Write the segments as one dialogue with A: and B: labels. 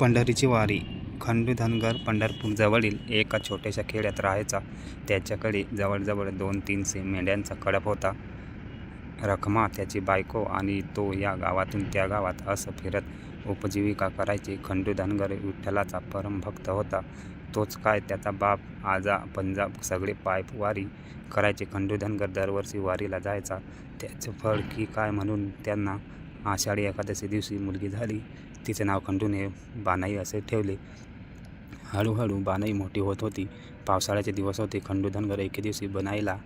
A: पंढरीची वारी. खंडू धनगर पंढरपूरजवळील एका छोट्याशा खेड्यात राहायचा. त्याच्याकडे जवळजवळ दोन तीनशे मेंढ्यांचा कडप होता. रखमा त्याची बायको आणि तो या गावातून त्या गावात असं फिरत उपजीविका करायचे खंडू धनगर विठ्ठलाचा परमभक्त होता. तोच काय त्याचा बाप आजा पंजाब सगळे पायप वारी करायचे. खंडू धनगर दरवर्षी वारीला जायचा. त्याचं फळ की काय म्हणून त्यांना आषाढी एकादशी दिवशी मुलगी झाली. तिचं नाव खंडूने बानाई असे ठेवले. हळूहळू बानाई मोठी होत होती. पावसाळ्याचे दिवस होते. खंडू धनगर एके दिवशी बनाईला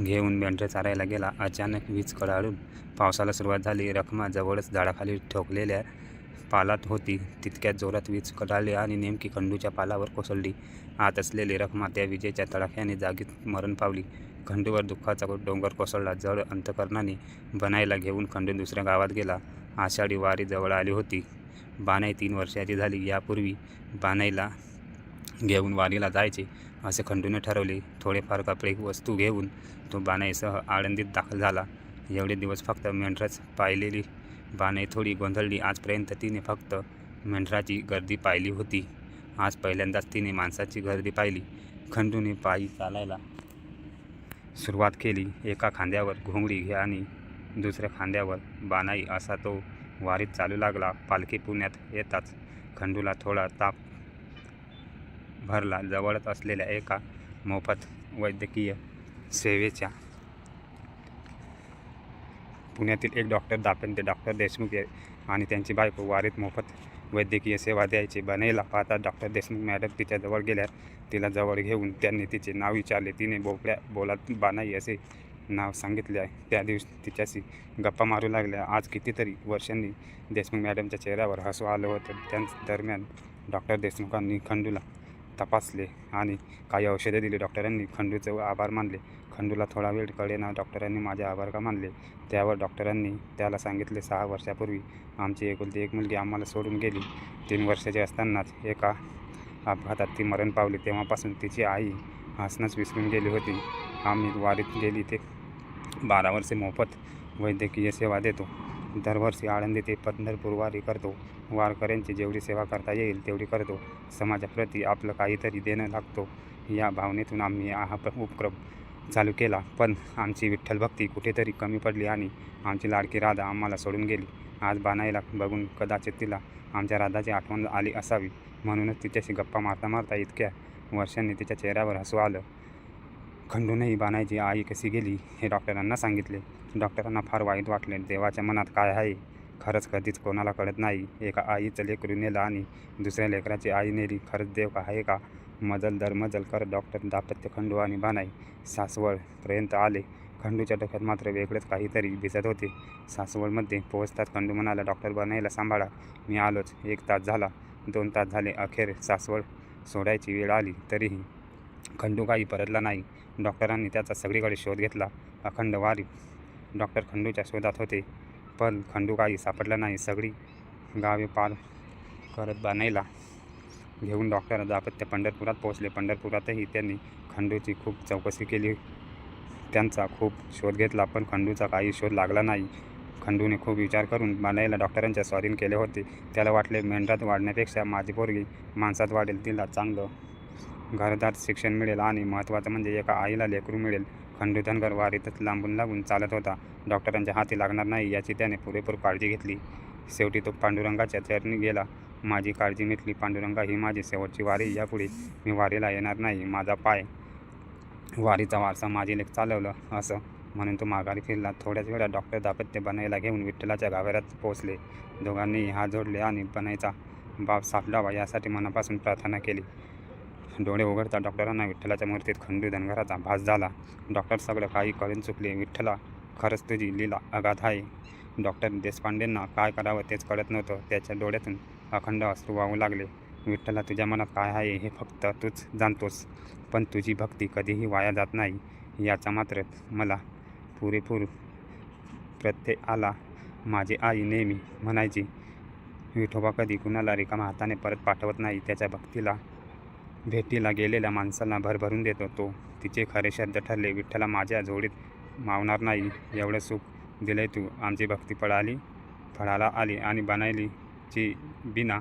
A: घेऊन मेंढरे चारायला गेला. अचानक वीज कडाळून पावसाला सुरुवात झाली. रखमा जवळच झाडाखाली ठोकलेल्या पालात होती. तितक्यात जोरात वीज कडाली आणि नेमकी खंडूच्या पालावर कोसळली. आत असलेली रखमा त्या विजेच्या तडाख्याने जागीत मरण पावली. खंडूवर दुःखाचा डोंगर कोसळला. जड अंतकरणाने बनायला घेऊन खंडू दुसऱ्या गावात गेला. आषाढी वारी जवळ आली होती. बानाई तीन वर्षाची झाली. यापूर्वी बानाईला घेऊन वारीला जायचे असे खंडूने ठरवले. थोडेफार कपडे वस्तू घेऊन तो बानाईसह आळंदीत दाखल झाला. एवढे दिवस फक्त मेंढरच पाहिलेली बाने थोडी गोंधळली. आजपर्यंत तिने फक्त मेंढराची गर्दी पाहिली होती. आज पहिल्यांदाच तिने माणसाची गर्दी पाहिली. खंडूने पायी चालायला सुरुवात केली. एका खांद्यावर घोंगडी घ्या आणि दुसऱ्या खांद्यावर बानाई असा तो वारीत चालू लागला. पालखी पुण्यात येताच खंडूला थोडा ताप भरला. जवळच असलेल्या एका मोफत वैद्यकीय सेवेच्या पुण्यातील एक डॉक्टर दापेंते डॉक्टर देशमुख आणि त्यांची बायको वारीत मोफत वैद्यकीय सेवा द्यायची. बनेला पाहता डॉक्टर देशमुख मॅडम तिच्याजवळ गेल्या. तिला जवळ घेऊन त्यांनी तिचे नाव विचारले. तिने बोकड्या बोलात बानाई असे नाव सांगितले आहे. त्या दिवशी तिच्याशी गप्पा मारू लागल्या. आज कितीतरी वर्षांनी देशमुख मॅडमच्या चेहऱ्यावर हसू आलं होतं. त्याच दरम्यान डॉक्टर देशमुखांनी खंडूला तपासले आणि काही औषधे दिली. डॉक्टरांनी खंडूचे आभार मानले. खंडूला थोडा वेळ कळेना डॉक्टरांनी माझे आभार का मानले? त्यावर डॉक्टरांनी त्याला सांगितले सहा वर्षापूर्वी आमची एकुलती एक मुलगी आम्हाला सोडून गेली. तीन वर्षाची असतानाच एका अपघातात ती मरण पावली. तेव्हापासून तिची आई हसणंच विसरून गेली होती. आम्ही वारीत गेली ते बारा वर्षे मोफत वैद्यकीय सेवा देतो. दरवर्षी आळंदी ते पंढरपूर वारी करतो. वारकऱ्यांची जेवढी सेवा करता येईल तेवढी करतो. समाजाप्रती आपलं काहीतरी देणं लागतो. या भावनेतून आम्ही हा प- उपक्रम चालू केला. पण आमची विठ्ठल भक्ती कुठेतरी कमी पडली आणि आमची लाडकी राधा आम्हाला सोडून गेली. आज बानाईला बघून कदाचित तिला आमच्या राधाची आठवण आली असावी. म्हणूनच तिच्याशी गप्पा मारता मारता इतक्या वर्षांनी तिच्या चेहऱ्यावर हसू आलं. खंडूनही बानाईची आई कशी गेली हे डॉक्टरांना सांगितले. डॉक्टरांना फार वाईट वाटले. देवाच्या मनात काय आहे? खरंच कधीच कोणाला कळत नाही. एका आईचं लेकरू नेलं आणि दुसऱ्या लेकराची आई नेली. खरंच देव का आहे का? मजल दर मजल कर डॉक्टर दापत्य खंडू आणि बानाई सासवडपर्यंत आले. खंडूच्या डोक्यात मात्र वेगळंच काहीतरी दिसत होते. सासवडमध्ये पोहोचतात खंडू म्हणाला डॉक्टर बनायला सांभाळा. मी आलोच. एक तास झाला. दोन तास झाले. अखेर सासवड सोडायची वेळ आली. तरीही खंडू काही परतला नाही. डॉक्टरांनी त्याचा सगळीकडे शोध घेतला. अखंड वारी डॉक्टर खंडूच्या शोधात होते. पण खंडू काही सापडला नाही. सगळी गावे पार करत बानायला घेऊन डॉक्टर दापत्य पंढरपुरात पोहोचले. पंढरपुरातही त्यांनी खंडूची खूप चौकशी केली. त्यांचा खूप शोध घेतला पण खंडूचा काही शोध लागला नाही. खंडूने खूप विचार करून मानाईला डॉक्टरांच्या स्वाधीन केले होते. त्याला वाटले मेंढरात वाढण्यापेक्षा माझी पोरगी माणसात वाढेल तिला चांगलं घरदार शिक्षण मिळेल आणि महत्त्वाचं म्हणजे एका आईला लेकरू मिळेल. खंडू धनगर वारीतच लांबून लांबून चालत होता. डॉक्टरांच्या हाती लागणार नाही याची त्याने पुरेपूर काळजी घेतली. शेवटी तो पांडुरंगाच्या चरणी गेला. माझी काळजी मिटली पांडुरंगा ही माझी शेवटची वारी. यापुढे मी वारीला येणार नाही. माझा पाय वारीचा वारसा माझी लेख चालवलं असं म्हणून तो माघारी फिरला. थोड्याच वेळात डॉक्टर दापत्य बनायला घेऊन विठ्ठलाच्या गाभाऱ्यात पोहोचले. दोघांनी हात जोडले आणि बनायचा बाप सापडावा यासाठी मनापासून प्रार्थना केली. डोळे उघडता डॉक्टरांना विठ्ठलाच्या मूर्तीत खंडू धनगराचा भास झाला. डॉक्टर सगळं काही करून चुकले. विठ्ठला खरंच तुझी लीला अगाध आहे. डॉक्टर देशपांडेंना काय करावं तेच कळत नव्हतं. त्याच्या डोळ्यातून अखंड अश्रू वाहू लागले. विठ्ठला तुझ्या मनात काय आहे हे फक्त तूच जाणतोस. पण तुझी भक्ती कधीही वाया जात नाही याचा मात्र मला पुरेपूर प्रत्यय आला. माझी आई नेहमी म्हणायची विठोबा कधी कुणाला रिकामा हाताने परत पाठवत नाही. त्याच्या भक्तीला भेटीला गेलेल्या माणसाला भरभरून देतो तो. तिचे खरे शब्द ठरले. विठ्ठला माझ्या जोडीत मावणार नाही. एवढं सुख दिले तू. आमची भक्ती पळाली फळाला आली आणि बनायली. ची बिना।